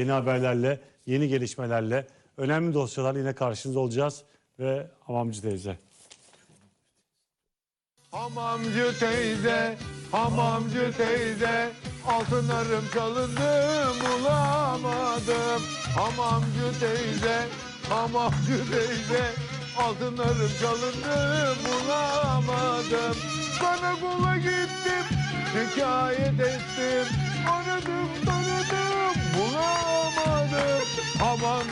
Yeni haberlerle, yeni gelişmelerle, önemli dosyalarla yine karşınızda olacağız. Ve Hamamcı teyze. Hamamcı teyze, hamamcı teyze Altınlarım çalındı bulamadım Hamamcı teyze, hamamcı teyze Altınlarım çalındı bulamadım Karakola gittim, şikayet ettim Aradım taradım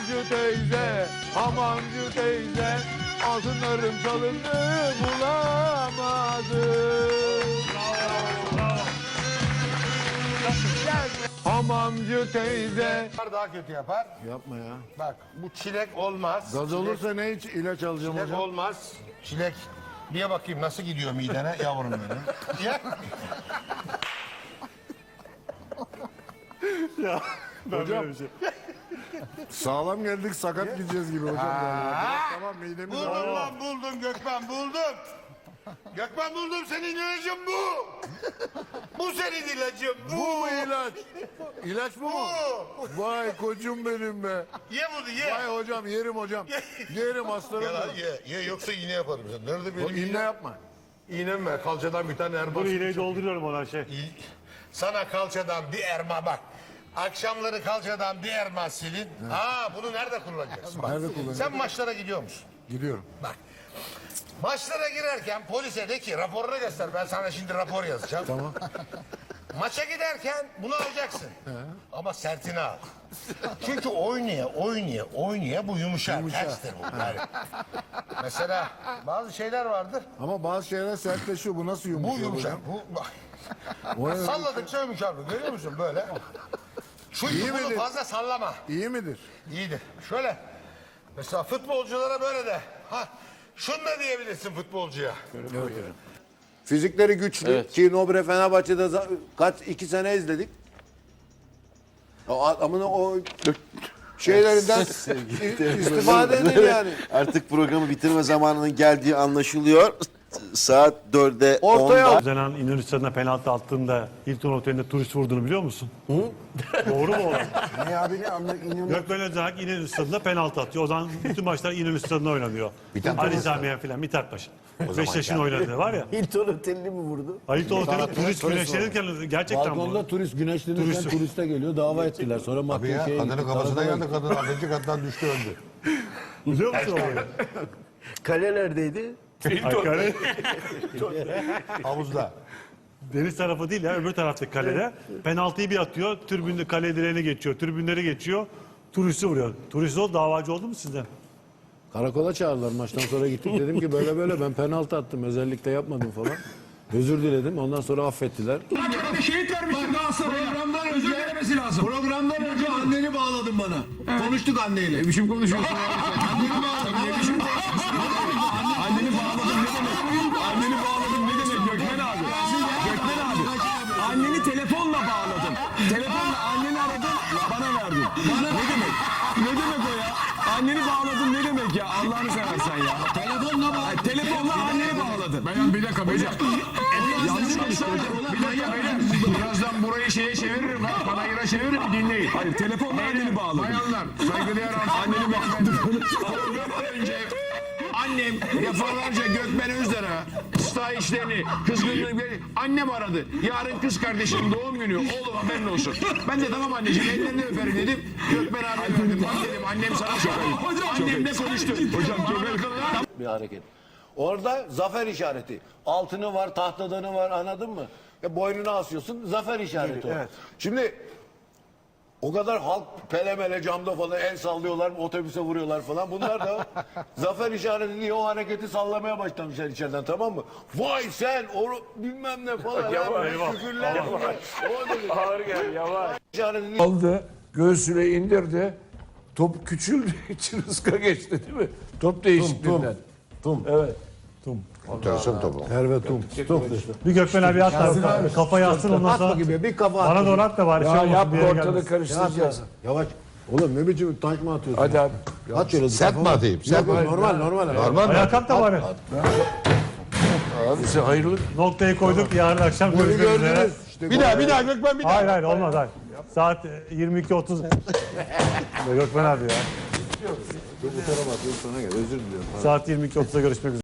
Hamamcı teyze, hamamcı teyze Altınlarım çalındı bulamadım Hamamcı teyze daha kötü yapar. Yapma ya. Bak bu çilek olmaz. Gaz Çilek- olursa ne hiç ilaç alacağım Çilek hocam? olmaz. Çilek. Bir bakayım nasıl gidiyor midene yavrum benim. Ya. Hocam sağlam geldik sakat gideceğiz gibi hocam. galiba. Tamam midemiz Buldum ağrıyor. lan buldum Gökmen buldum. Gökmen buldum senin ilacın bu. Bu senin ilacın bu. Bu mu ilaç? İlaç bu mu? Vay koçum benim be. Ye bunu ye. Vay hocam yerim hocam. Yerim aslanım. Lan benim. ye, ye yoksa iğne yaparım sen. Nerede benim O iğne yapma. İğnem ver kalçadan bir tane erman. Bu iğneyi dolduruyorum ona şey. Sana kalçadan bir erma bak. Akşamları kalçadan bir erma silin. Aa bunu nerede kullanacaksın? Bak. Nerede kullanacağım? Sen maçlara gidiyor musun? Gidiyorum. Bak. Maçlara girerken polise de ki raporunu göster. Ben sana şimdi rapor yazacağım. Tamam. Maça giderken bunu alacaksın. Ama sertini al. Çünkü oynaya oynaya oynaya bu yumuşar. Terstir bu. Yani. Mesela bazı şeyler vardır. Ama bazı şeyler sertleşiyor. Bu nasıl Bu yumuşuyor yumuşar. Bu, bak. O ne? Salladıkça yumuşar bu. Görüyor musun böyle? Şu İyi yumruğu midir? fazla sallama. İyi midir? İyidir. Şöyle. Mesela futbolculara böyle de. Ha, şunu da diyebilirsin futbolcuya. Fizikleri güçlü ki Nobre Fenerbahçe'de za- kaç iki sene izledik. O adamın o şeylerinden istifade edin yani. Artık programı bitirme zamanının geldiği anlaşılıyor. Saat 4'e Ortaya 10'da. Zenan İnönü Stadı'na penaltı attığında Hilton Oteli'nde turist vurduğunu biliyor musun? Doğru mu o? Ne abi ne anla inan. Gökmen Özdağ İnönü Stadı'nda penaltı atıyor. O zaman bütün maçlar İnönü Stadı'nda oynanıyor. Ali Samiyen filan Mithat Paşa. Beşiktaş'ın oynadığı var ya. Hilton Oteli'ni mi vurdu? Hilton Oteli'nde turist güneşlenirken gerçekten bu. Balkonda turist güneşlenirken Turist. turiste geliyor dava ettiler. Sonra Tabii mahkemeye ya. Kadının gittik, kafasına geldi. Kadın altıncı kattan düştü öldü. Biliyor musun o oyunu? Kale neredeydi? Hakkari Havuzda. deniz tarafı değil ya öbür taraftaki kalede. Penaltıyı bir atıyor. Tribünde kale direğine geçiyor. Tribünleri geçiyor. Turisti vuruyor. Turist ol davacı oldu mu sizden? Karakola çağırdılar maçtan sonra gittik. Dedim ki böyle böyle ben penaltı attım. Özellikle yapmadım falan. Özür diledim. Ondan sonra affettiler. Şehit vermişsin Galatasaray'a. Programdan önce vermesi lazım. Programdan önce anneni bağladın bana. Konuştuk anneyle. Ne biçim konuşuyorsun ya? anneni bağladım. Ne biçim Anneni bağladım ne demek? Anneni bağladım ne demek Gökmen abi? Gökmen abi. Anneni telefonla bağladım. Telefonla anneni aradım bana verdin. Bana ne demek? Ne demek o ya? Anneni bağladın ne demek ya? Allah'ını seversen ya. Telefonla bağladın. Telefonla anneni bağladın. Ben bir dakika. Yanlış konuştun hocam. Bir dakika beyler. Birazdan burayı şeye çeviririm ha. Panayır'a çeviririm dinleyin. Hayır telefonla anneni bağladım. Bayanlar saygıdeğer anneni bağladım. önce annem defalarca Gökmen Özdar'a ıslah işlerini, kızgınlığı annem aradı. Yarın kız kardeşimin doğum günü. Oğlum haberin olsun. Ben de tamam anneciğim ellerini öperim dedim. Gökmen abi verdim. Bak dedim annem sana soruyor. Annemle konuştum. Hocam çok bir hareket. Orada zafer işareti. Altını var, tahtadanı var anladın mı? E, boynuna asıyorsun zafer işareti o. Şimdi o kadar halk pelemele camda falan el sallıyorlar, otobüse vuruyorlar falan. Bunlar da zafer işareti diye o hareketi sallamaya başlamışlar içeriden tamam mı? Vay sen o bilmem ne falan. Yavaş. O dedi. Ağır gel yavaş. Aldı göğsüne indirdi top küçüldüğü için ıska geçti değil mi? Top değişikliğinden. Tum. Evet. Enteresan topu. Herve Tum. Tum. Bir Gökmen abi at da kafayı atsın ondan Atma sonra gibi bir kafa at. bana doğru at da bari şey Ya yere ortalığı gelmesin. karıştıracağız. Yavaş. Oğlum ne biçim tank mı atıyorsun? Hadi abi. At şöyle. Sert mi atayım? Sert mi? normal normal. Normal mi? Ayağa kalk da bari. Abi sen hayırlı. Noktayı koyduk yarın akşam görüşmek üzere. gördünüz. İşte Bir daha bir daha Gökmen bir daha. Hayır hayır olmaz hayır. Saat 22.30. Gökmen abi ya. Bu tarafa atayım sonra gel. Özür diliyorum. Saat 22.30'da görüşmek üzere.